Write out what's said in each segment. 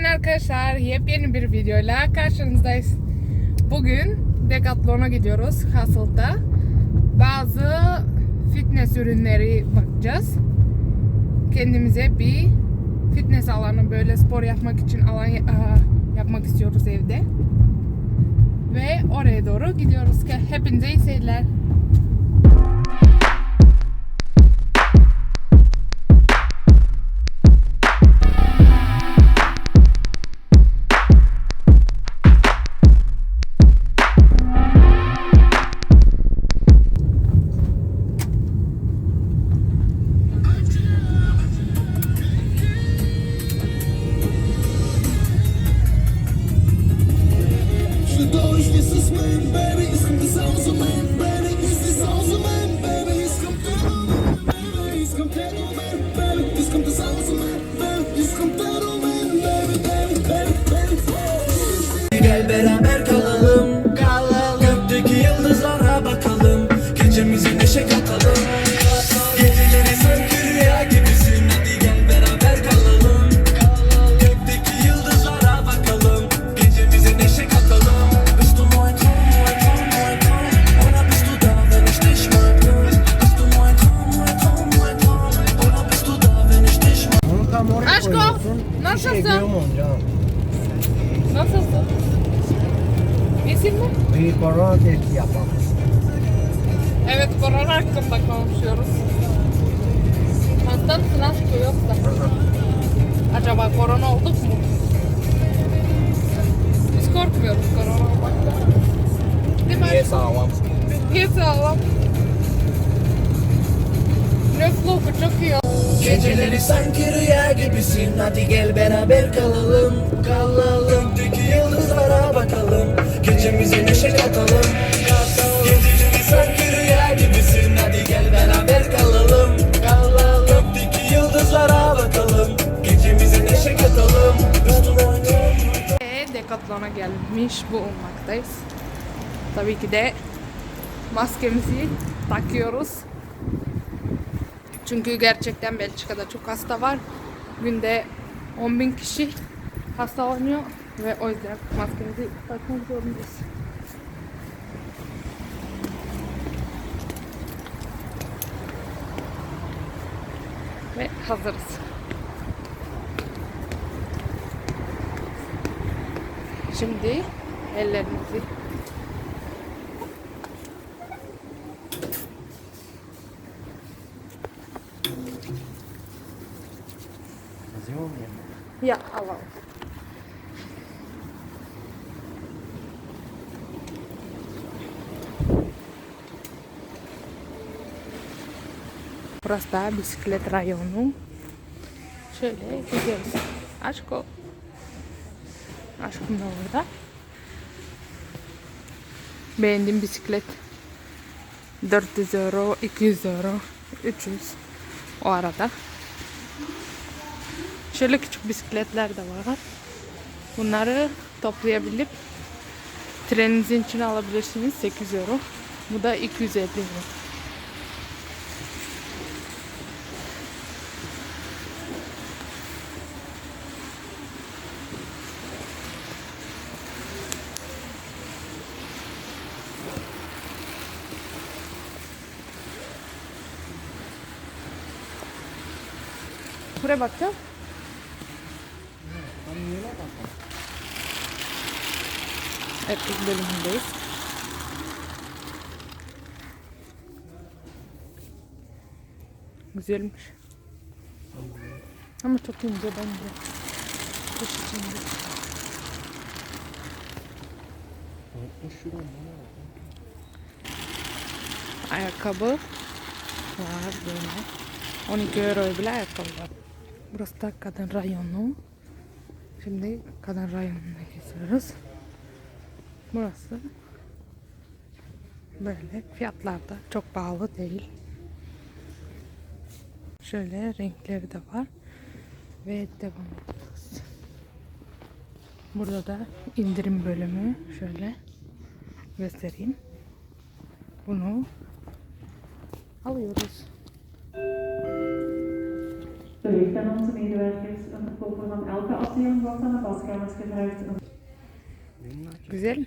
Merhaba arkadaşlar. Yepyeni bir videoyla karşınızdayız. Bugün Decathlon'a gidiyoruz Hassel'da. Bazı fitness ürünleri bakacağız. Kendimize bir fitness alanı böyle spor yapmak için alan yapmak istiyoruz evde. Ve oraya doğru gidiyoruz. Hepinize iyi seyirler. Testi yapalım. Evet korona hakkında konuşuyoruz. Hastan sınav yoksa. Acaba korona olduk mu? Biz korkmuyoruz korona olmaktan. Değil mi? Niye sağlam? Niye sağlam? Ne çok iyi. Geceleri sanki rüya gibisin. Hadi gel beraber kalalım Kalalım. Gökteki yıldızlara bakalım. Gecemize neşe katalım Geceleri sanki rüya gibisin. Tabii ki de maskemizi takıyoruz. Çünkü gerçekten Belçika'da çok hasta var. Günde 10 bin kişi hastalanıyor ve o yüzden maskemizi takmak zorundayız. Ve hazırız. Şimdi ellerimizi Mu ya? ya alalım. Burası bisiklet rayonu. Şöyle gidiyoruz. Aşko. Aşkım da orada. Beğendiğim bisiklet. 400 euro, 200 euro, 300 o arada. Şöyle küçük bisikletler de var. Bunları toplayabilip treninizin içine alabilirsiniz 8 euro. Bu da 250 euro. Buraya bakacağım. Evet biz bölümündeyiz. Güzelmiş. Ama çok ince bence. Kış içinde. 60 euro mu? Ayakkabı var böyle. 12 euro bile ayakkabı var. Burası da kadın rayonu. Şimdi kadın rayonuna geçiyoruz. Burası böyle fiyatlar da çok pahalı değil. Şöyle renkleri de var. Ve devam ediyoruz. Burada da indirim bölümü şöyle göstereyim. Bunu alıyoruz. Bunlar Güzel.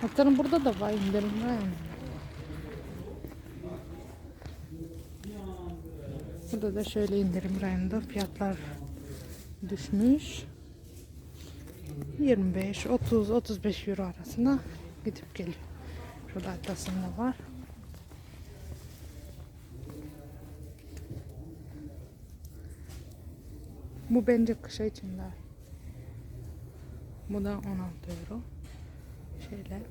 Hatta burada da var indirim. Burada da şöyle indirim rayında fiyatlar düşmüş. 25, 30, 35 euro arasında gidip geliyor. Şurada arkasında var. Bu bence kışa için daha. iyi. Bu da 16 euro. Şöyle.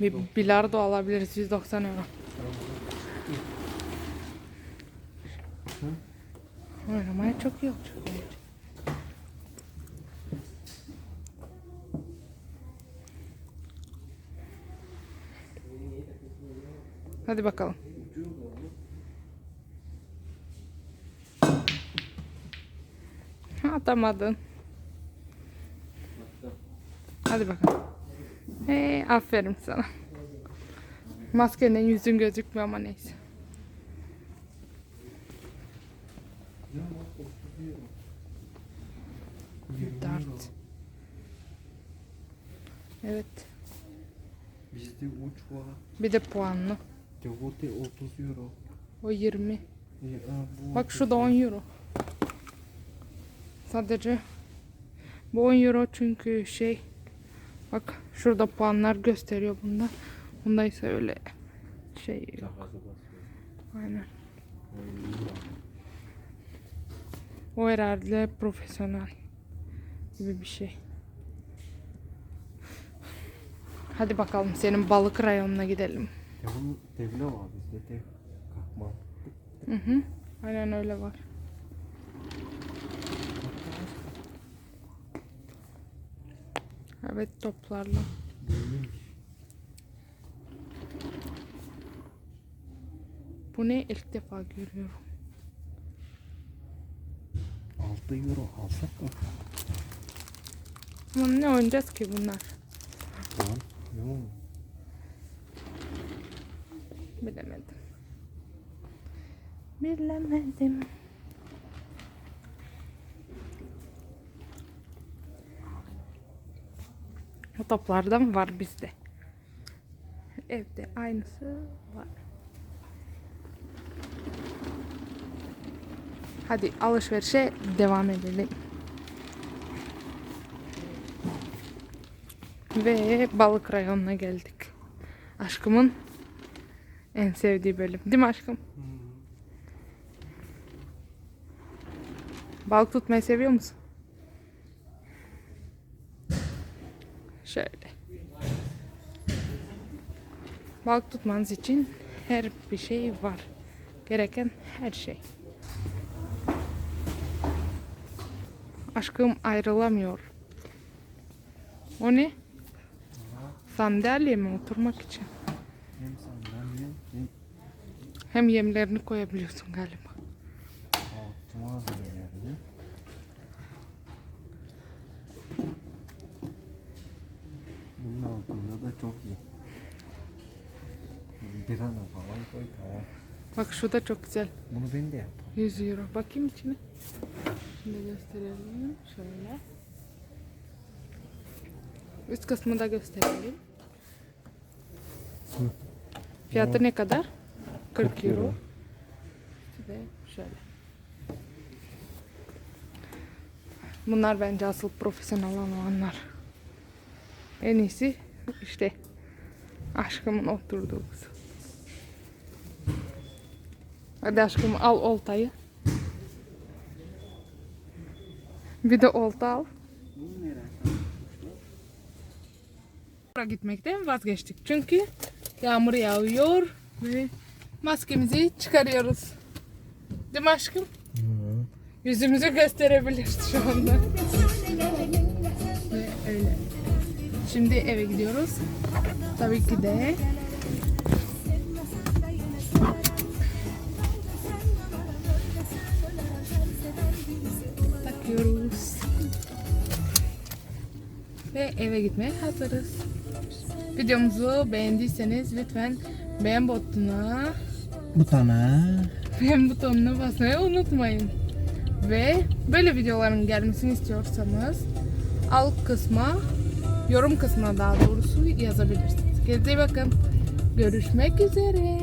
Bir bilardo alabiliriz 190 euro. Oynamaya çok iyi olacak bence. Hadi bakalım. Atamadın. Hadi bakalım. Hey, aferin sana. Maskenden yüzün gözükmüyor ama neyse. Evet. Bizde uç var. Bir de puanlı. Devote 30 euro. O 20. E, a, bu Bak şu da 10 euro. Sadece bu 10 euro çünkü şey bak şurada puanlar gösteriyor bunda. Bunda ise öyle şey yok. Daha fazla basıyor. Aynen. O herhalde profesyonel gibi bir şey. Hadi bakalım senin balık rayonuna gidelim. Devon, devle var bizde dev. Kalkma. Hı hı. Aynen öyle var. Evet toplarla. Bu ne ilk defa görüyorum. 6 euro alsak mı? Ama ne oynayacağız ki bunlar? Yok. Bilemedim. Bilemedim. O toplarda mı var bizde? Evde aynısı var. Hadi alışverişe devam edelim. Ve balık rayonuna geldik. Aşkımın en sevdiği bölüm. Değil mi aşkım? Balık tutmayı seviyor musun? Şöyle. Balık tutmanız için her bir şey var. Gereken her şey. Aşkım ayrılamıyor. O ne? Sandalye mi oturmak için? Hem sandalye hem Hem yemlerini koyabiliyorsun galiba. altıma hazırlayalım. Bunun altında da çok iyi. Bir ana falan koy tamam. Bak şu da çok güzel. Bunu ben de yaparım. 100 euro. Bakayım içine. Şimdi gösterelim. Şöyle. Üst kısmı da gösterelim. Hı. Fiyatı ne kadar? 40, 40 euro. euro. Ve şöyle. Bunlar bence asıl profesyonel olanlar. En iyisi işte aşkımın oturduğu kısım. Hadi aşkım al oltayı. Bir de olta al. parka gitmekten vazgeçtik. Çünkü yağmur yağıyor ve maskemizi çıkarıyoruz. Değil mi aşkım? Hı. Yüzümüzü gösterebiliriz şu anda. öyle. Şimdi eve gidiyoruz. Tabii ki de takıyoruz. Ve eve gitmeye hazırız. Videomuzu beğendiyseniz lütfen beğen butonuna Butona. beğen butonuna basmayı unutmayın. Ve böyle videoların gelmesini istiyorsanız alt kısma, yorum kısmına daha doğrusu yazabilirsiniz. Kendinize bakın. Görüşmek üzere.